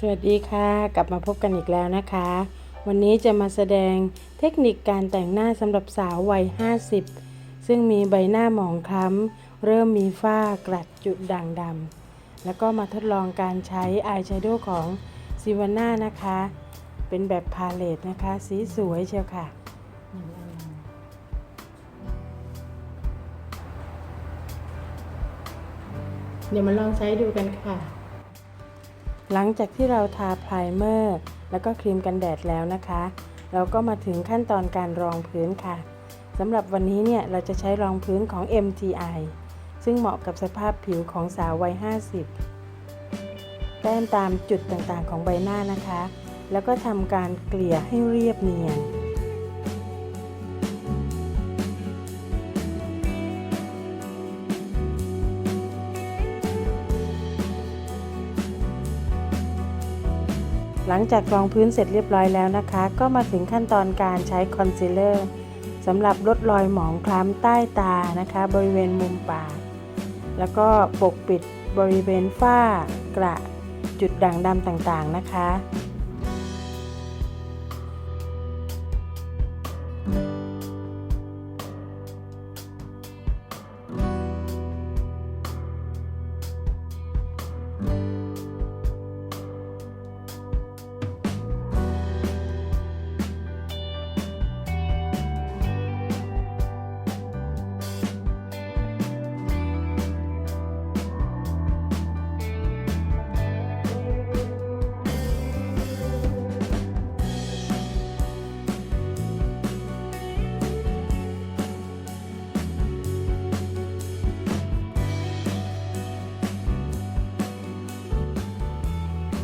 สวัสดีค่ะ กลับมาพบกันอีกแล้วนะคะ วันนี้จะมาแสดงเทคนิคการแต่งหน้าสำหรับสาววัย 50 ซึ่งมีใบหน้าหมองคล้ำ เริ่มมีฝ้ากระจุดด่างดำแล้วก็มาทดลองการใช้อายแชโดว์ของซิวาน่านะคะ เป็นแบบพาเลตนะคะ สีสวยเชียวค่ะเดี๋ยวมาลองใช้ดูกันค่ะ หลังจากที่เราทาไพรเมอร์แล้วก็ครีมกันแดดแล้วนะคะ เราก็มาถึงขั้นตอนการรองพื้นค่ะสำหรับวันนี้เนี่ยเราจะใช้รองพื้นของ MTI ซึ่งเหมาะกับสภาพผิวของสาววัย 50 แต้มตามจุดต่างๆของใบหน้านะคะ แล้วก็ทำการเกลี่ยให้เรียบเนียน หลังจากรองพื้นเสร็จเรียบร้อยแล้วนะคะ ก็มาถึงขั้นตอนการใช้คอนซีลเลอร์สำหรับลดรอยหมองคล้ำใต้ตานะคะ บริเวณมุมปาก แล้วก็ปกปิดบริเวณฝ้ากระจุดด่างดำต่างๆนะคะ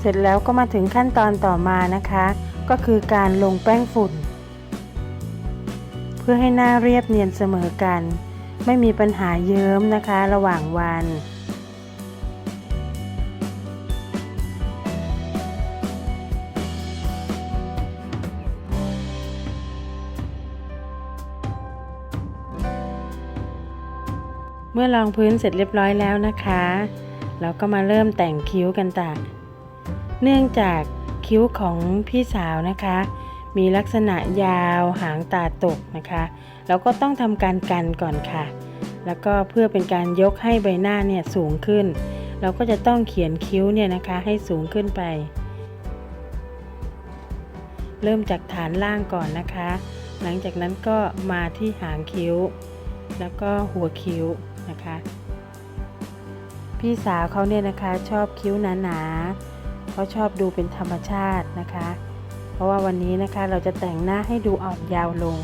เสร็จแล้วก็มาถึงขั้นตอนต่อมานะคะ ก็คือการลงแป้งฝุ่น เพื่อให้หน้าเรียบเนียนเสมอกัน ไม่มีปัญหาเยิ้มนะคะระหว่างวันเมื่อรองพื้นเสร็จเรียบร้อยแล้วนะคะ เราก็มาเริ่มแต่งคิ้วกันต่าง เนื่องจากคิ้วของพี่สาวนะคะ มีลักษณะยาวหางตาตกนะคะเราก็ต้องทำการกันก่อนค่ะ แล้วก็เพื่อเป็นการยกให้ใบหน้าเนี่ยสูงขึ้น เราก็จะต้องเขียนคิ้วเนี่ยนะคะให้สูงขึ้นไป เริ่มจากฐานล่างก่อนนะคะ หลังจากนั้นก็มาที่หางคิ้ว แล้วก็หัวคิ้วนะคะ พี่สาวเขาเนี่ยนะคะชอบคิ้วหนาๆ เขาชอบดูเป็นธรรมชาตินะคะ เพราะว่าวันนี้นะคะเราจะแต่งหน้าให้ดูอ่อนยาวลง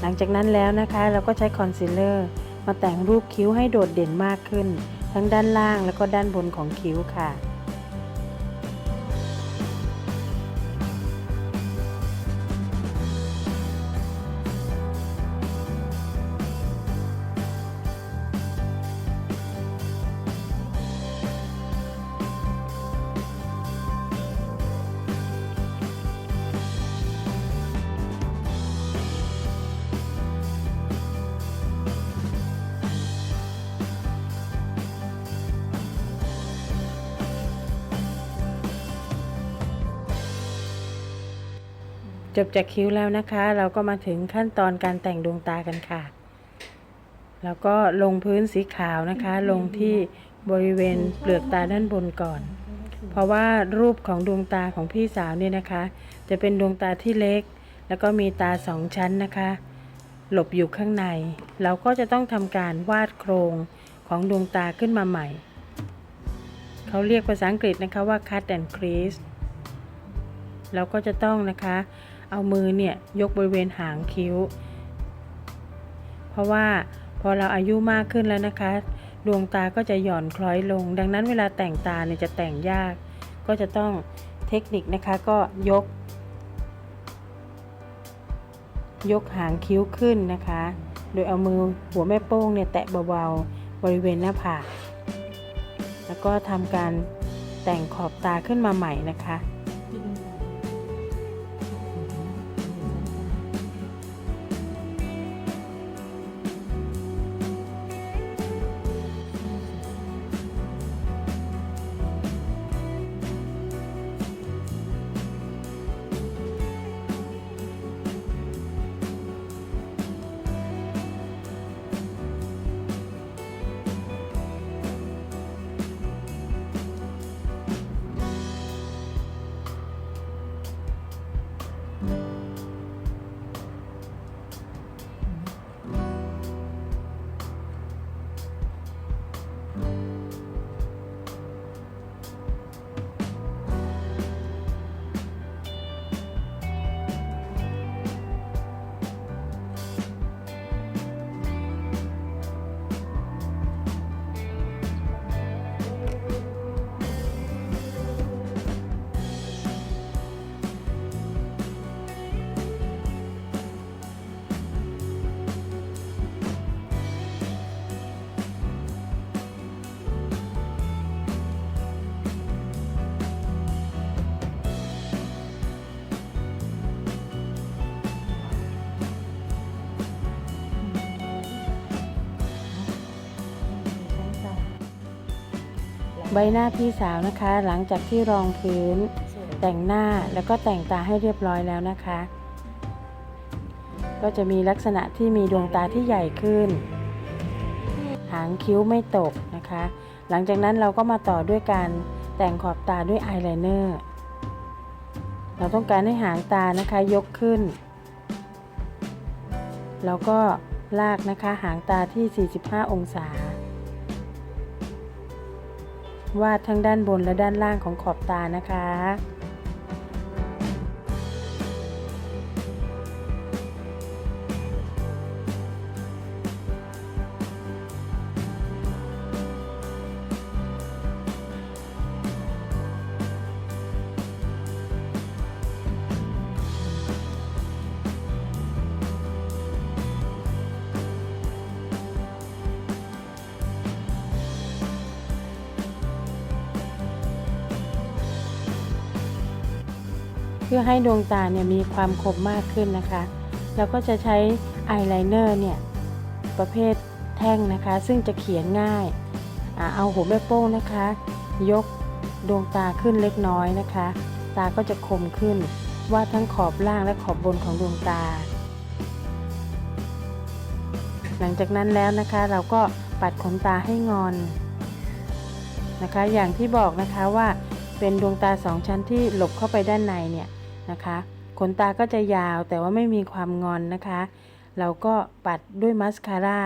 หลังจากนั้นแล้วนะคะเราก็ใช้คอนซีลเลอร์มาแต่งรูปคิ้วให้โดดเด่นมากขึ้น ทั้งด้านล่างแล้วก็ด้านบนของคิ้วค่ะ จบจากคิ้วแล้วนะคะ เราก็มาถึงขั้นตอนการแต่งดวงตากันค่ะ แล้วก็ลงพื้นสีขาวนะคะ ลงที่บริเวณเปลือกตาด้านบนก่อน เพราะว่ารูปของดวงตาของพี่สาวเนี่ยนะคะ จะเป็นดวงตาที่เล็ก แล้วก็มีตาสองชั้นนะคะ หลบอยู่ข้างใน เราก็จะต้องทำการวาดโครงของดวงตาขึ้นมาใหม่ เขาเรียกภาษาอังกฤษนะคะว่า cut and crease เราก็จะต้องนะคะ เอามือเนี่ยยกบริเวณหางคิ้ว เพราะว่าพอเราอายุมากขึ้นแล้วนะคะ ดวงตาก็จะหย่อนคล้อยลง ดังนั้นเวลาแต่งตาเนี่ยจะแต่งยาก ก็จะต้องเทคนิคนะคะก็ยก ยกหางคิ้วขึ้นนะคะ โดยเอามือหัวแม่โป้งเนี่ยแตะเบาๆบริเวณหน้าผากแล้วก็ทำการแต่งขอบตาขึ้นมาใหม่นะคะ ใบหน้าพี่สาวนะคะ หลังจากที่รองพื้น แต่งหน้าแล้วก็แต่งตาให้เรียบร้อยแล้วนะคะ ก็จะมีลักษณะที่มีดวงตาที่ใหญ่ขึ้น หางคิ้วไม่ตกนะคะ หลังจากนั้นเราก็มาต่อด้วยการแต่งขอบตาด้วยอายไลเนอร์เราต้องการให้หางตานะคะยกขึ้น แล้วก็ลากนะคะหางตาที่ 45 องศา วาดทั้งด้านบนและด้านล่างของขอบตานะคะ พื่อให้ดวงตาเนี่ยมีความคมมากขึ้นนะคะเราก็จะใช้อายไลเนอร์เนี่ยประเภทแท่งนะคะ ซึ่งจะเขียนง่ายอเอาหัวแม่โป้งนะคะ ยกดวงตาขึ้นเล็กน้อยนะคะ ตาก็จะคมขึ้นวาดทั้งขอบล่างและขอบบนของดวงตา หลังจากนั้นแล้วนะคะเราก็ปัดขนตาให้งอนนะคะ อย่างที่บอกนะคะว่าเป็นดวงตาสองชั้นที่หลบเข้าไปด้านในเนี่ย นะคะ ขนตาก็จะยาวแต่ว่าไม่มีความงอนนะคะ เราก็ปัดด้วยมัสคาร่า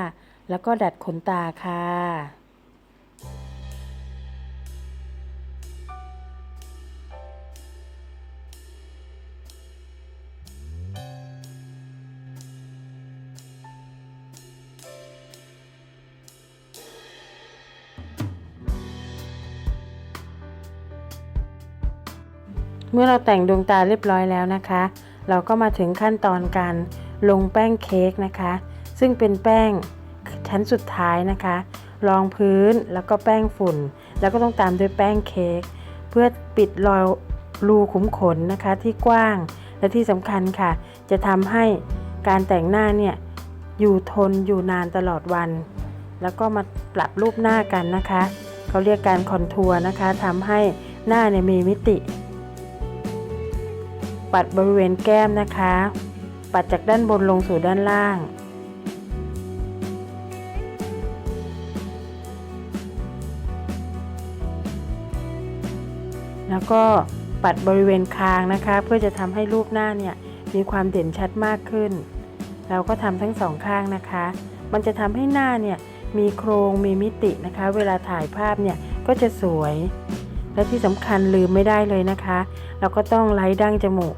แล้วก็ดัดขนตาค่ะ เมื่อเราแต่งดวงตาเรียบร้อยแล้วนะคะ เราก็มาถึงขั้นตอนการลงแป้งเค้กนะคะ ซึ่งเป็นแป้งชั้นสุดท้ายนะคะ รองพื้นแล้วก็แป้งฝุ่น แล้วก็ต้องตามด้วยแป้งเค้กเพื่อปิดรอยรูขุมขนนะคะที่กว้างและที่สำคัญค่ะ จะทำให้การแต่งหน้าเนี่ยอยู่ทนอยู่นานตลอดวัน แล้วก็มาปรับรูปหน้ากันนะคะเขาเรียกการคอนทัวร์นะคะทำให้หน้าเนี่ยมีมิติ ปัดบริเวณแก้มนะคะ ปัดจากด้านบนลงสู่ด้านล่าง แล้วก็ปัดบริเวณคางนะคะ เพื่อจะทำให้รูปหน้าเนี่ยมีความเด่นชัดมากขึ้น เราก็ทำทั้งสองข้างนะคะ มันจะทำให้หน้าเนี่ยมีโครงมีมิตินะคะ เวลาถ่ายภาพเนี่ยก็จะสวย และที่สำคัญลืมไม่ได้เลยนะคะ เราก็ต้องไล่ดั้งจมูก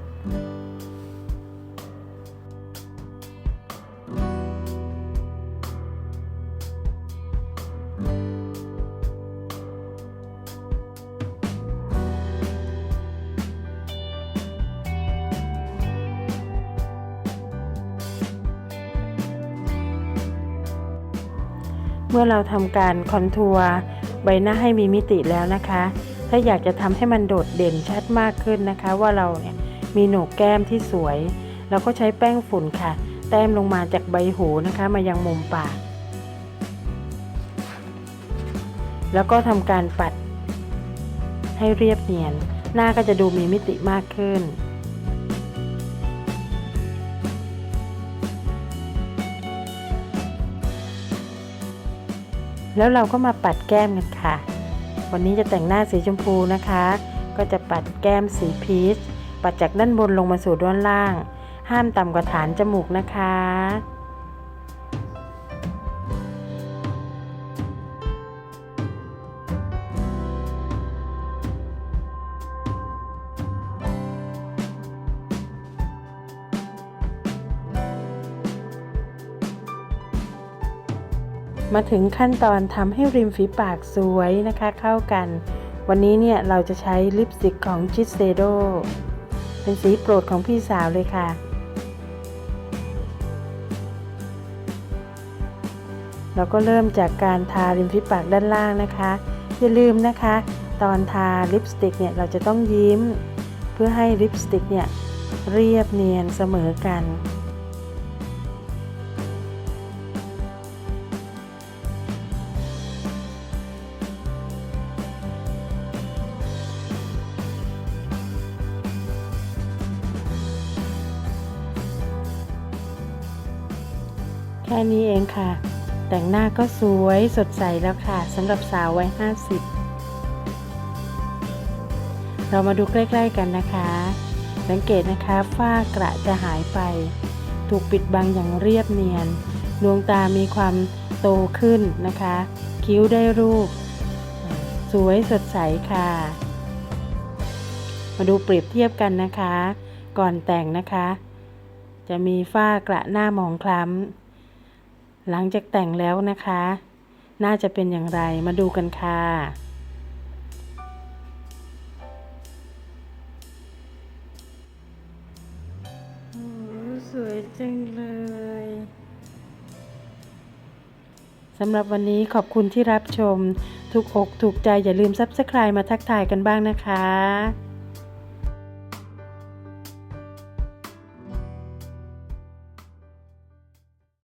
เมื่อเราทำการคอนทัวร์ใบหน้าให้มีมิติแล้วนะคะ ถ้าอยากจะทำให้มันโดดเด่นชัดมากขึ้นนะคะ ว่าเราเนี่ยมีโหนกแก้มที่สวยเราก็ใช้แป้งฝุ่นค่ะ แต้มลงมาจากใบหูนะคะ มายังมุมปาก แล้วก็ทำการปัดให้เรียบเนียน หน้าก็จะดูมีมิติมากขึ้นแล้วเราก็มาปัดแก้มกันค่ะ วันนี้จะแต่งหน้าสีชมพูนะคะ ก็จะปัดแก้มสีพีชปัดจากด้านบนลงมาสู่ด้านล่าง ห้ามต่ำกว่าฐานจมูกนะคะ มาถึงขั้นตอนทำให้ริมฝีปากสวยนะคะ เข้ากัน วันนี้เนี่ยเราจะใช้ลิปสติกของชิ s เซโดเป็นสีโปรดของพี่สาวเลยค่ะ เราก็เริ่มจากการทาริมฝีปากด้านล่างนะคะ อย่าลืมนะคะ ตอนทาลิปสติกเนี่ยเราจะต้องยิ้ม เพื่อให้ลิปสติกเนี่ยเรียบเนียนเสมอกัน แค่นี้เองค่ะ แต่งหน้าก็สวยสดใสแล้วค่ะสำหรับสาววัย50 เรามาดูใกล้ๆกันนะคะ สังเกตนะคะฝ้ากระจะหายไป ถูกปิดบังอย่างเรียบเนียน ดวงตามีความโตขึ้นนะคะ คิ้วได้รูป สวยสดใสค่ะ มาดูเปรียบเทียบกันนะคะ ก่อนแต่งนะคะ จะมีฝ้ากระหน้าหมองคล้ำ หลังจากแต่งแล้วนะคะ น่าจะเป็นอย่างไรมาดูกันค่ะโอ้สวยจังเลยสำหรับวันนี้ขอบคุณที่รับชม ถูกอกถูกใจอย่าลืม Subscribe มาทักทายกันบ้างนะคะ